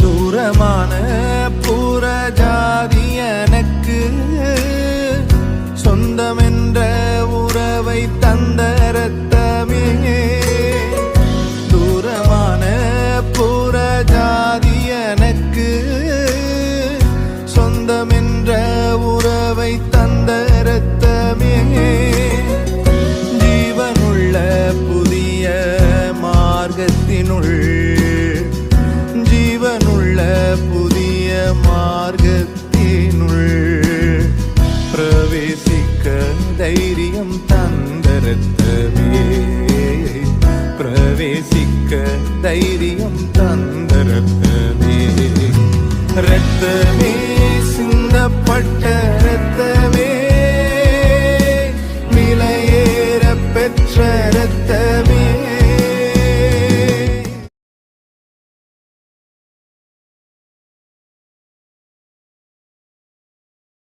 தூரமான புற ஜாதி எனக்கு சொந்தமென்ற உறவை தந்த ரத்தமே தூரமான புற ஜாதி எனக்கு சொந்தமென்ற உறவை தந்த ரத்தமே ஜீவனுள்ள புதிய மார்க்கத்தினுள் புதிய மார்க்கத்தினுள் பிரவேசிக்க தைரியம் தந்தரத்தவே பிரவேசிக்க தைரியம் தந்தரத்தவே ரத்தமே சிந்தப்பட்ட ரத்தமே விலையேற பெற்ற ரத்தமே